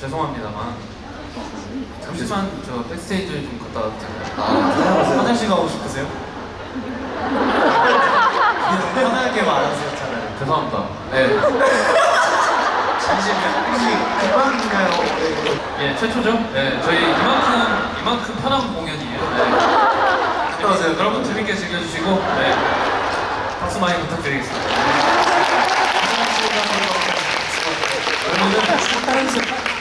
죄송합니다만 잠시만 저 백스테이지 좀 갔다 와도 될까요? 아, 화장실 가고 싶으세요? 편하게 말하세요, 차라리. 죄송합니다. 네, 잠시만요. 혹시 금방인가요? 네. 예, 최초죠? 네, 저희 이만큼 이만큼 편한 공연이에요. 네. 오세요. 여러분 재밌게 즐겨주시고, 네, 박수 많이 부탁드리겠습니다. Obrigado.